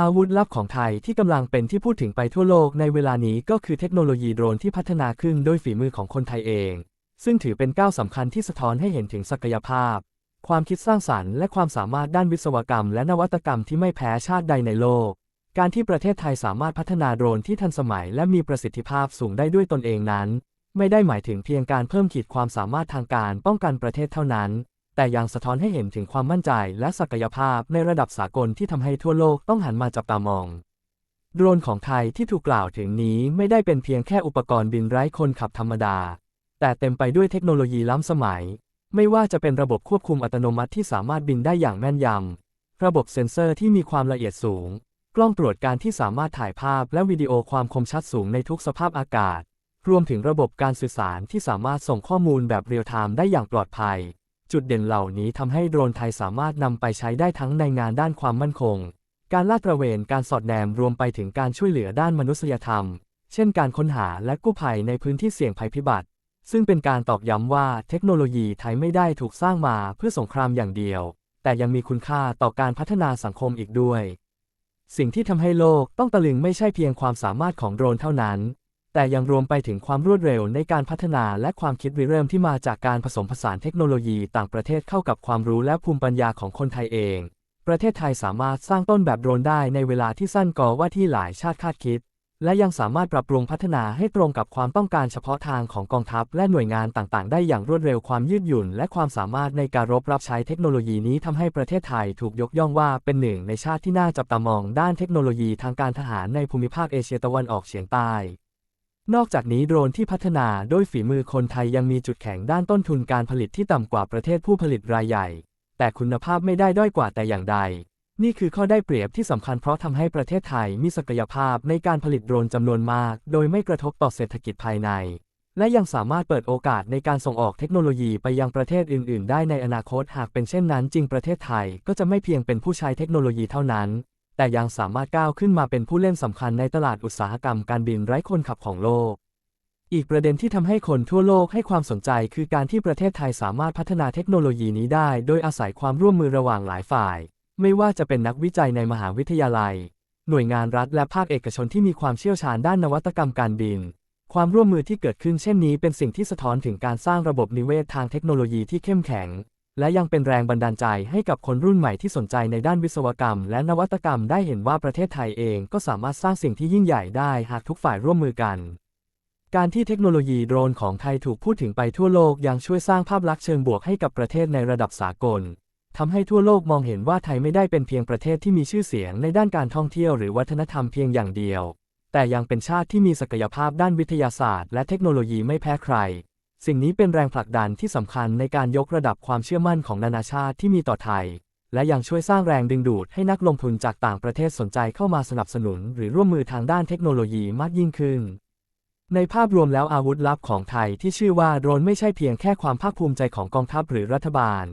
อาวุธลับของไทยที่กำลังเป็นที่พูดถึงไปทั่วโลกในเวลานี้ก็คือเทคโนโลยีโดรนที่พัฒนาขึ้นโดยฝีมือของคนไทยเอง ซึ่งถือเป็นก้าวสำคัญที่สะท้อนให้เห็นถึงศักยภาพ ความคิดสร้างสรรค์ และความสามารถด้านวิศวกรรม และนวัตกรรมที่ไม่แพ้ชาติใดในโลก การที่ประเทศไทยสามารถพัฒนาโดรนที่ทันสมัย และมีประสิทธิภาพสูงได้ด้วยตนเองนั้น ไม่ได้หมายถึงเพียงการเพิ่มขีดความสามารถทางการป้องกันประเทศเท่านั้น แต่ยังสะท้อนให้เห็นถึงความมั่นใจและศักยภาพในระดับสากลที่ทำให้ทั่วโลกต้องหันมาจับตามอง โดรนของไทยที่ถูกกล่าวถึงนี้ไม่ได้เป็นเพียงแค่อุปกรณ์บินไร้คนขับธรรมดา แต่เต็มไปด้วยเทคโนโลยีล้ำสมัย ไม่ว่าจะเป็นระบบควบคุมอัตโนมัติที่สามารถบินได้อย่างแม่นยำ ระบบเซ็นเซอร์ที่มีความละเอียดสูง กล้องตรวจการที่สามารถถ่ายภาพและวิดีโอความคมชัดสูงในทุกสภาพอากาศ รวมถึงระบบการสื่อสารที่สามารถส่งข้อมูลแบบเรียลไทม์ได้อย่างปลอดภัย จุดเด่นเหล่านี้ทำให้โดรนไทยสามารถนำไปใช้ได้ทั้งในงานด้านความมั่นคง การลาดตระเวน การสอดแนมรวมไปถึงการช่วยเหลือด้านมนุษยธรรม เช่นการค้นหาและกู้ภัยในพื้นที่เสี่ยงภัยพิบัติ ซึ่งเป็นการตอกย้ำว่าเทคโนโลยีไทยไม่ได้ถูกสร้างมาเพื่อสงครามอย่างเดียว แต่ยังมีคุณค่าต่อการพัฒนาสังคมอีกด้วย สิ่งที่ทำให้โลกต้องตะลึงไม่ใช่เพียงความสามารถของโดรนเท่านั้น แต่ยังรวมไปถึงความรวดเร็วในการพัฒนาและความคิดริเริ่มที่มาจากการผสมผสานเทคโนโลยีต่างประเทศเข้ากับความรู้และภูมิปัญญาของคนไทยเอง ประเทศไทยสามารถสร้างต้นแบบโดรนได้ในเวลาที่สั้นกว่าที่หลายชาติคาดคิด และยังสามารถปรับปรุงพัฒนาให้ตรงกับความต้องการเฉพาะทางของกองทัพและหน่วยงานต่างๆ ได้อย่างรวดเร็วความยืดหยุ่น และความสามารถในการรบรับใช้เทคโนโลยีนี้ทำให้ประเทศไทยถูกยกย่องว่าเป็นหนึ่งในชาติที่น่าจับตามองด้านเทคโนโลยีทางการทหารในภูมิภาคเอเชียตะวันออกเฉียงใต้ นอกจากนี้โดรนที่พัฒนาโดยฝีมือคนไทยยังมีจุดแข็งด้านต้นทุนการผลิตที่ต่ำกว่าประเทศผู้ผลิตรายใหญ่ แต่คุณภาพไม่ได้ด้อยกว่าแต่อย่างใด นี่คือข้อได้เปรียบที่สำคัญเพราะทำให้ประเทศไทยมีศักยภาพในการผลิตโดรนจำนวนมาก โดยไม่กระทบต่อเศรษฐกิจภายใน และยังสามารถเปิดโอกาสในการส่งออกเทคโนโลยีไปยังประเทศอื่น ๆ ได้ในอนาคตหากเป็นเช่นนั้นจริงประเทศไทยก็จะไม่เพียงเป็นผู้ใช้เทคโนโลยีเท่านั้น แต่ยังสามารถก้าวขึ้นมาเป็นผู้เล่นสำคัญในตลาดอุตสาหกรรมการบินไร้คนขับของโลก อีกประเด็นที่ทำให้คนทั่วโลกให้ความสนใจคือการที่ประเทศไทยสามารถพัฒนาเทคโนโลยีนี้ได้ โดยอาศัยความร่วมมือระหว่างหลายฝ่าย ไม่ว่าจะเป็นนักวิจัยในมหาวิทยาลัย หน่วยงานรัฐและภาคเอกชนที่มีความเชี่ยวชาญด้านนวัตกรรมการบิน ความร่วมมือที่เกิดขึ้นเช่นนี้เป็นสิ่งที่สะท้อนถึงการสร้างระบบนิเวศทางเทคโนโลยีที่เข้มแข็ง และยังเป็นแรงบันดาลใจให้กับคนรุ่นใหม่ที่สนใจในด้านวิศวกรรม และนวัตกรรมได้เห็นว่าประเทศไทยเองก็สามารถสร้างสิ่งที่ยิ่งใหญ่ได้หากทุกฝ่ายร่วมมือกัน การที่เทคโนโลยีโดรนของไทยถูกพูดถึงไปทั่วโลกยังช่วยสร้างภาพลักษณ์เชิงบวกให้กับประเทศในระดับสากลทำให้ทั่วโลกมองเห็นว่าไทยไม่ได้เป็นเพียงประเทศที่มีชื่อเสียงในด้านการท่องเที่ยวหรือวัฒนธรรมเพียงอย่างเดียว แต่ยังเป็นชาติที่มีศักยภาพด้านวิทยาศาสตร์และเทคโนโลยีไม่แพ้ใคร สิ่งนี้เป็นแรงผลักดันที่สำคัญในการยกระดับความเชื่อมั่นของนานาชาติที่มีต่อไทย และยังช่วยสร้างแรงดึงดูดให้นักลงทุนจากต่างประเทศสนใจเข้ามาสนับสนุน หรือร่วมมือทางด้านเทคโนโลยีมากยิ่งขึ้น ในภาพรวมแล้วอาวุธลับของไทยที่ชื่อว่าโดรนไม่ใช่เพียงแค่ความภาคภูมิใจของกองทัพหรือรัฐบาล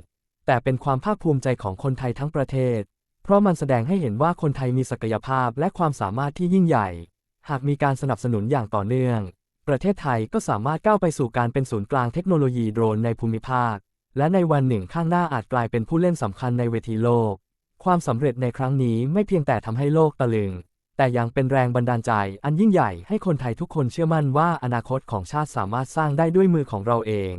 แต่เป็นความภาคภูมิใจของคนไทยทั้งประเทศ เพราะมันแสดงให้เห็นว่าคนไทยมีศักยภาพและความสามารถที่ยิ่งใหญ่ หากมีการสนับสนุนอย่างต่อเนื่อง ประเทศไทยก็สามารถก้าวไปสู่การเป็นศูนย์กลางเทคโนโลยีโดรนในภูมิภาค และในวันหนึ่งข้างหน้าอาจกลายเป็นผู้เล่นสำคัญในเวทีโลก ความสำเร็จในครั้งนี้ไม่เพียงแต่ทำให้โลกตะลึง แต่ยังเป็นแรงบันดาลใจอันยิ่งใหญ่ให้คนไทยทุกคนเชื่อมั่นว่าอนาคตของชาติสามารถสร้างได้ด้วยมือของเราเอง